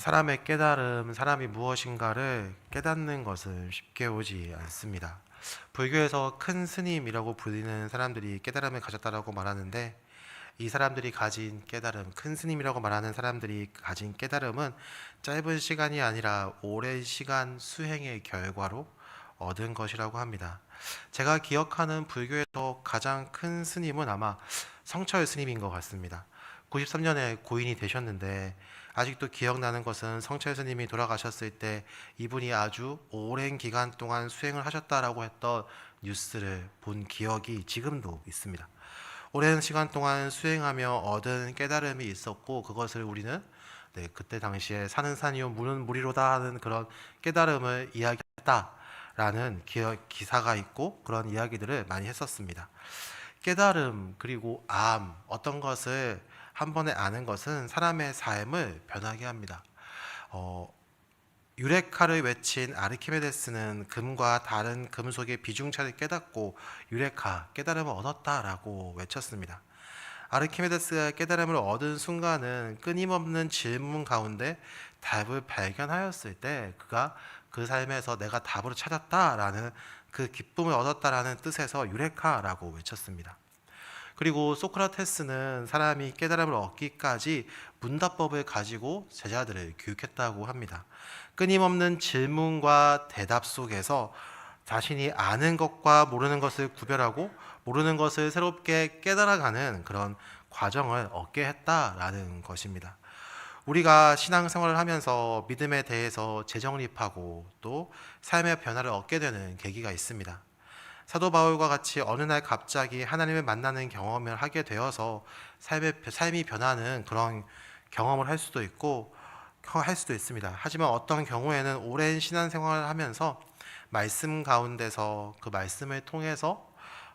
사람의 깨달음, 사람이 무엇인가를 깨닫는 것은 쉽게 오지 않습니다. 불교에서 큰 스님이라고 불리는 사람들이 깨달음을 가졌다라고 말하는데 이 사람들이 가진 깨달음, 큰 스님이라고 말하는 사람들이 가진 깨달음은 짧은 시간이 아니라 오랜 시간 수행의 결과로 얻은 것이라고 합니다. 제가 기억하는 불교에서 가장 큰 스님은 아마 성철 스님인 것 같습니다. 93년에 고인이 되셨는데 아직도 기억나는 것은 성철 스님이 돌아가셨을 때 이분이 아주 오랜 기간 동안 수행을 하셨다라고 했던 뉴스를 본 기억이 지금도 있습니다. 오랜 시간 동안 수행하며 얻은 깨달음이 있었고 그것을 우리는 네, 그때 당시에 사는 산이요 물은 물이로다 하는 그런 깨달음을 이야기했다라는 기사가 있고 그런 이야기들을 많이 했었습니다. 깨달음 그리고 암 어떤 것을 한 번에 아는 것은 사람의 삶을 변하게 합니다. 어, 유레카를 외친 아르키메데스는 금과 다른 금속의 비중차를 깨닫고 유레카 깨달음을 얻었다라고 외쳤습니다. 아르키메데스가 깨달음을 얻은 순간은 끊임없는 질문 가운데 답을 발견하였을 때 그가 그 삶에서 내가 답을 찾았다라는 그 기쁨을 얻었다라는 뜻에서 유레카라고 외쳤습니다. 그리고 소크라테스는 사람이 깨달음을 얻기까지 문답법을 가지고 제자들을 교육했다고 합니다. 끊임없는 질문과 대답 속에서 자신이 아는 것과 모르는 것을 구별하고 모르는 것을 새롭게 깨달아가는 그런 과정을 얻게 했다라는 것입니다. 우리가 신앙생활을 하면서 믿음에 대해서 재정립하고 또 삶의 변화를 얻게 되는 계기가 있습니다. 사도 바울과 같이 어느 날 갑자기 하나님을 만나는 경험을 하게 되어서 삶의 삶이 변하는 그런 경험을 할 수도 있고 할 수도 있습니다. 하지만 어떤 경우에는 오랜 신앙생활을 하면서 말씀 가운데서 그 말씀을 통해서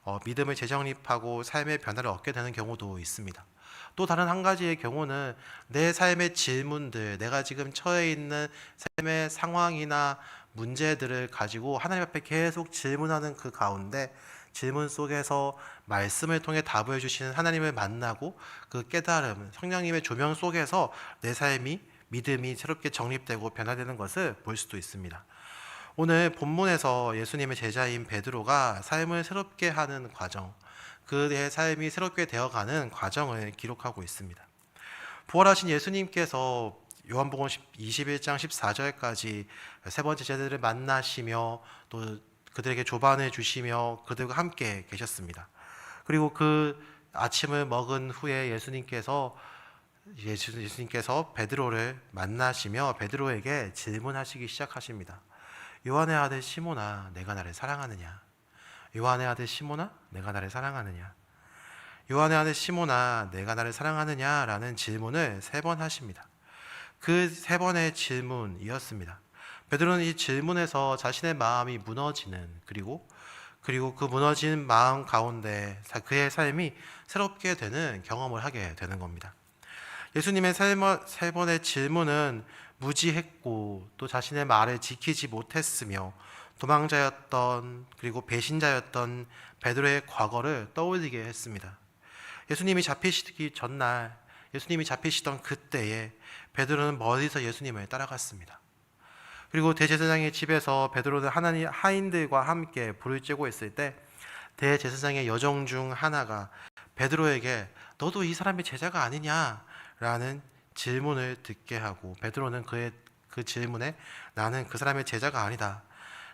어, 믿음을 재정립하고 삶의 변화를 얻게 되는 경우도 있습니다. 또 다른 한 가지의 경우는 내 삶의 질문들, 내가 지금 처해 있는 삶의 상황이나 문제들을 가지고 하나님 앞에 계속 질문하는 그 가운데 질문 속에서 말씀을 통해 답을 주시는 하나님을 만나고 그 깨달음, 성령님의 조명 속에서 내 삶이 믿음이 새롭게 정립되고 변화되는 것을 볼 수도 있습니다. 오늘 본문에서 예수님의 제자인 베드로가 삶을 새롭게 하는 과정, 그의 삶이 새롭게 되어가는 과정을 기록하고 있습니다. 부활하신 예수님께서 요한복음 21장 14절까지 세 번째 제자들을 만나시며 또 그들에게 조반해 주시며 그들과 함께 계셨습니다. 그리고 그 아침을 먹은 후에 예수님께서 예수, 예수님께서 베드로를 만나시며 베드로에게 질문하시기 시작하십니다. 요한의 아들 시모나 내가 나를 사랑하느냐? 요한의 아들 시모나 내가 나를 사랑하느냐? 요한의 아들 시모나 내가 나를 사랑하느냐라는 질문을 세 번 하십니다. 그 세 번의 질문이었습니다. 베드로는 이 질문에서 자신의 마음이 무너지는 그리고 그리고 그 무너진 마음 가운데 그의 삶이 새롭게 되는 경험을 하게 되는 겁니다. 예수님의 세 번의 질문은 무지했고 또 자신의 말을 지키지 못했으며 도망자였던 그리고 배신자였던 베드로의 과거를 떠올리게 했습니다. 예수님이 잡히시기 전날 예수님이 잡히시던 그때에 베드로는 멀리서 예수님을 따라갔습니다. 그리고 대제사장의 집에서 베드로는 하나님 하인들과 함께 불을 쬐고 있을 때 대제사장의 여정 중 하나가 베드로에게 너도 이 사람의 제자가 아니냐라는 질문을 듣게 하고 베드로는 그의 그 질문에 나는 그 사람의 제자가 아니다.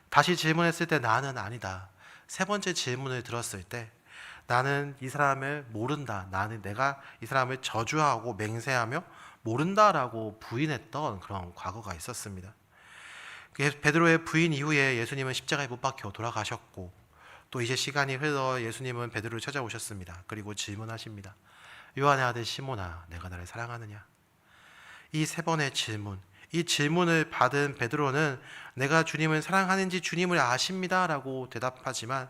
다시 질문했을 때 나는 아니다. 세 번째 질문을 들었을 때 나는 이 사람을 모른다. 나는 내가 이 사람을 저주하고 맹세하며 모른다라고 부인했던 그런 과거가 있었습니다. 베드로의 부인 이후에 예수님은 십자가에 못 박혀 돌아가셨고 또 이제 시간이 흘러 예수님은 베드로를 찾아오셨습니다. 그리고 질문하십니다. 요한의 아들 시모나 내가 나를 사랑하느냐? 이 세 번의 질문. 이 질문을 받은 베드로는 내가 주님을 사랑하는지 주님을 아십니다라고 대답하지만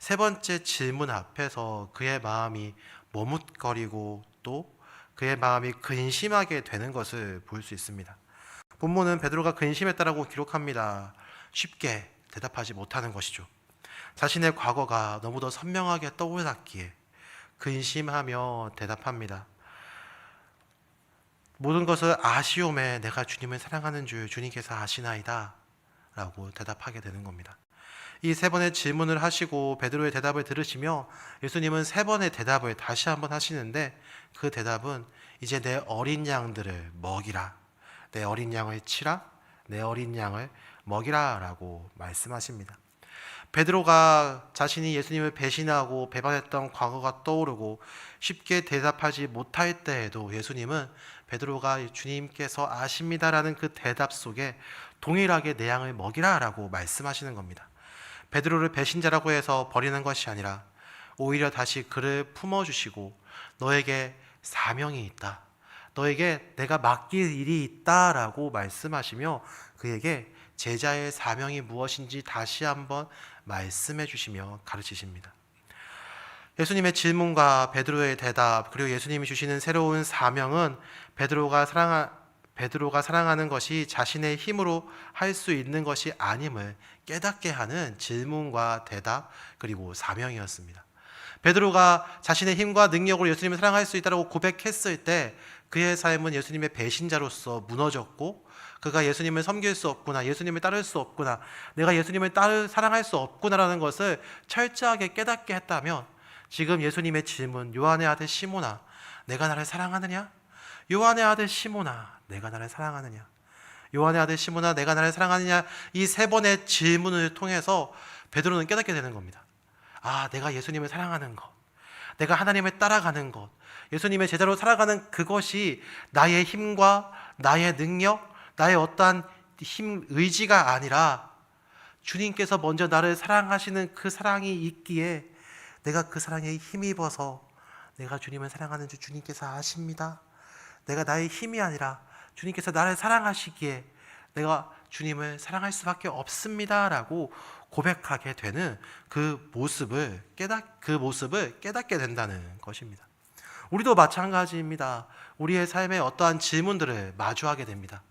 세 번째 질문 앞에서 그의 마음이 머뭇거리고 또 그의 마음이 근심하게 되는 것을 볼 수 있습니다. 본문은 베드로가 근심했다라고 기록합니다. 쉽게 대답하지 못하는 것이죠. 자신의 과거가 너무도 선명하게 떠올랐기에 근심하며 대답합니다. 모든 것을 아시오매 내가 주님을 사랑하는 줄 주님께서 아시나이다 라고 대답하게 되는 겁니다. 이 세 번의 질문을 하시고 베드로의 대답을 들으시며 예수님은 세 번의 대답을 다시 한번 하시는데 그 대답은 이제 내 어린 양들을 먹이라 내 어린 양을 치라 내 어린 양을 먹이라라고 말씀하십니다. 베드로가 자신이 예수님을 배신하고 배반했던 과거가 떠오르고 쉽게 대답하지 못할 때에도 예수님은 베드로가 주님께서 아십니다라는 그 대답 속에 동일하게 내 양을 먹이라라고 말씀하시는 겁니다. 베드로를 배신자라고 해서 버리는 것이 아니라 오히려 다시 그를 품어 주시고 너에게 사명이 있다. 너에게 내가 맡길 일이 있다라고 말씀하시며 그에게 제자의 사명이 무엇인지 다시 한번 말씀해 주시며 가르치십니다. 예수님의 질문과 베드로의 대답 그리고 예수님이 주시는 새로운 사명은 베드로가 사랑하, 베드로가 사랑하는 것이 자신의 힘으로 할 수 있는 것이 아님을 깨닫게 하는 질문과 대답 그리고 사명이었습니다. 베드로가 자신의 힘과 능력으로 예수님을 사랑할 수 있다고 고백했을 때 그의 삶은 예수님의 배신자로서 무너졌고 그가 예수님을 섬길 수 없구나, 예수님을 따를 수 없구나, 내가 예수님을 따를 사랑할 수 없구나라는 것을 철저하게 깨닫게 했다면 지금 예수님의 질문 요한의 아들 시모나 내가 나를 사랑하느냐? 요한의 아들 시모나 내가 나를 사랑하느냐? 요한의 아들 시모나 내가 나를 사랑하느냐? 이 세 번의 질문을 통해서 베드로는 깨닫게 되는 겁니다. 아, 내가 예수님을 사랑하는 것. 내가 하나님을 따라가는 것. 예수님의 제자로 살아가는 그것이 나의 힘과 나의 능력, 나의 어떠한 힘, 의지가 아니라 주님께서 먼저 나를 사랑하시는 그 사랑이 있기에 내가 그 사랑에 힘입어서 내가 주님을 사랑하는 줄 주님께서 아십니다. 내가 나의 힘이 아니라 주님께서 나를 사랑하시기에 내가 주님을 사랑할 수밖에 없습니다라고 고백하게 되는 그 모습을 깨닫 그 모습을 깨닫게 된다는 것입니다. 우리도 마찬가지입니다. 우리의 삶에 어떠한 질문들을 마주하게 됩니다.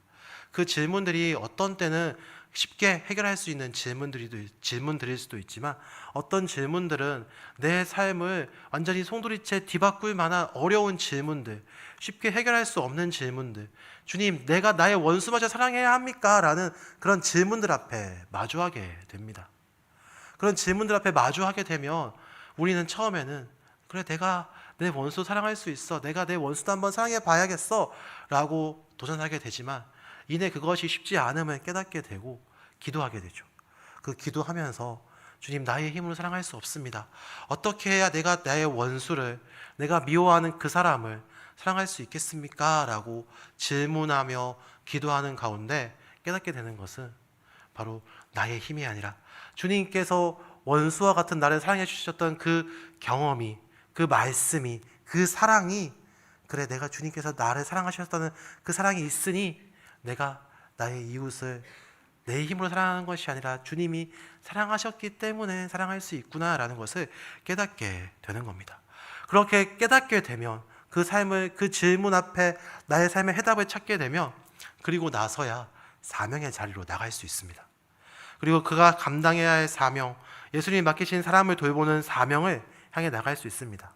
그 질문들이 어떤 때는 쉽게 해결할 수 있는 질문들이 질문들일 수도 있지만 어떤 질문들은 내 삶을 완전히 송두리째 뒤바꿀 만한 어려운 질문들, 쉽게 해결할 수 없는 질문들. 주님, 내가 나의 원수마저 사랑해야 합니까? 라는 그런 질문들 앞에 마주하게 됩니다. 그런 질문들 앞에 마주하게 되면 우리는 처음에는 그래 내가 내 원수 사랑할 수 있어. 내가 내 원수도 한번 사랑해 봐야겠어. 라고 도전하게 되지만 이내 그것이 쉽지 않음을 깨닫게 되고 기도하게 되죠. 그 기도하면서 주님 나의 힘으로 사랑할 수 없습니다. 어떻게 해야 내가 나의 원수를 내가 미워하는 그 사람을 사랑할 수 있겠습니까? 라고 질문하며 기도하는 가운데 깨닫게 되는 것은 바로 나의 힘이 아니라 주님께서 원수와 같은 나를 사랑해 주셨던 그 경험이 그 말씀이 그 사랑이 그래 내가 주님께서 나를 사랑하셨다는 그 사랑이 있으니 내가 나의 이웃을 내 힘으로 사랑하는 것이 아니라 주님이 사랑하셨기 때문에 사랑할 수 있구나라는 것을 깨닫게 되는 겁니다. 그렇게 깨닫게 되면 그 삶을 그 질문 앞에 나의 삶의 해답을 찾게 되면 그리고 나서야 사명의 자리로 나갈 수 있습니다. 그리고 그가 감당해야 할 사명, 예수님이 맡기신 사람을 돌보는 사명을 향해 나갈 수 있습니다.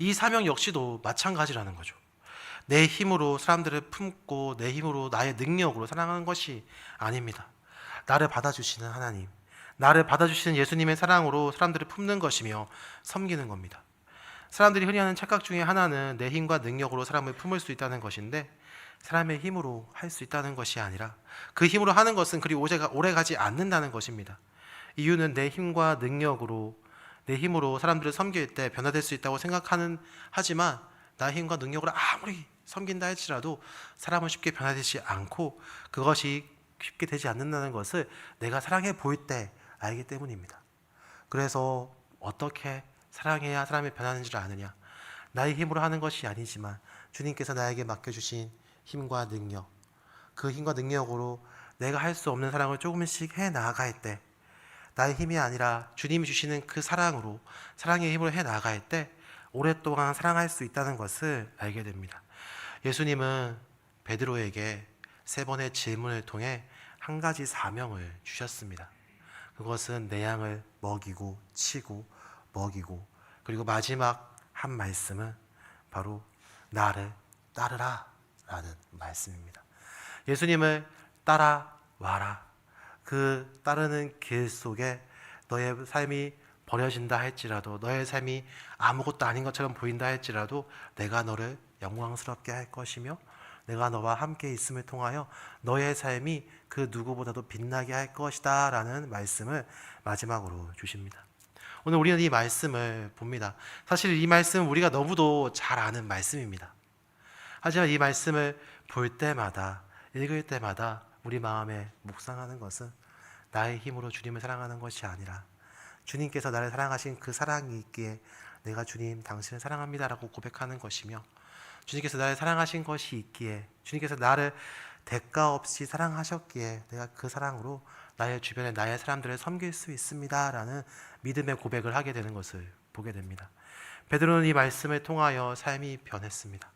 이 사명 역시도 마찬가지라는 거죠. 내 힘으로 사람들을 품고 내 힘으로 나의 능력으로 사랑하는 것이 아닙니다. 나를 받아주시는 하나님, 나를 받아주시는 예수님의 사랑으로 사람들을 품는 것이며 섬기는 겁니다. 사람들이 흔히 하는 착각 중에 하나는 내 힘과 능력으로 사람을 품을 수 있다는 것인데 사람의 힘으로 할 수 있다는 것이 아니라 그 힘으로 하는 것은 그리 오래 가지 않는다는 것입니다. 이유는 내 힘과 능력으로 내 힘으로 사람들을 섬길 때 변화될 수 있다고 생각하는 하지만 나의 힘과 능력으로 아무리 섬긴다 할지라도 사람은 쉽게 변화되지 않고 그것이 쉽게 되지 않는다는 것을 내가 사랑해 보일 때 알기 때문입니다. 그래서 어떻게 사랑해야 사람이 변하는지를 아느냐? 나의 힘으로 하는 것이 아니지만 주님께서 나에게 맡겨주신 힘과 능력, 그 힘과 능력으로 내가 할 수 없는 사랑을 조금씩 해 나아갈 때, 나의 힘이 아니라 주님이 주시는 그 사랑으로 사랑의 힘으로 해 나아갈 때 오랫동안 사랑할 수 있다는 것을 알게 됩니다. 예수님은 베드로에게 세 번의 질문을 통해 한 가지 사명을 주셨습니다. 그것은 내 양을 먹이고 치고 먹이고 그리고 마지막 한 말씀은 바로 나를 따르라 라는 말씀입니다. 예수님을 따라와라. 그 따르는 길 속에 너의 삶이 버려진다 할지라도 너의 삶이 아무것도 아닌 것처럼 보인다 할지라도 내가 너를 영광스럽게 할 것이며 내가 너와 함께 있음을 통하여 너의 삶이 그 누구보다도 빛나게 할 것이다 라는 말씀을 마지막으로 주십니다. 오늘 우리는 이 말씀을 봅니다. 사실 이 말씀은 우리가 너무도 잘 아는 말씀입니다. 하지만 이 말씀을 볼 때마다 읽을 때마다 우리 마음에 묵상하는 것은 나의 힘으로 주님을 사랑하는 것이 아니라 주님께서 나를 사랑하신 그 사랑이 있기에 내가 주님 당신을 사랑합니다라고 고백하는 것이며 주님께서 나를 사랑하신 것이 있기에 주님께서 나를 대가 없이 사랑하셨기에 내가 그 사랑으로 나의 주변에 나의 사람들을 섬길 수 있습니다라는 믿음의 고백을 하게 되는 것을 보게 됩니다. 베드로는 이 말씀을 통하여 삶이 변했습니다.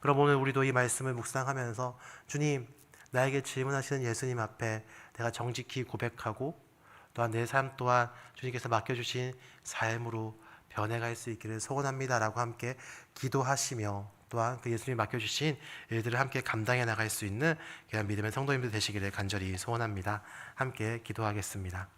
그럼 오늘 우리도 이 말씀을 묵상하면서 주님 나에게 질문하시는 예수님 앞에 내가 정직히 고백하고 또한 내 삶 또한 주님께서 맡겨주신 삶으로 변해갈 수 있기를 소원합니다라고 함께 기도하시며 또한 그 예수님이 맡겨주신 일들을 함께 감당해 나갈 수 있는 귀한 믿음의 성도님들 되시기를 간절히 소원합니다. 함께 기도하겠습니다.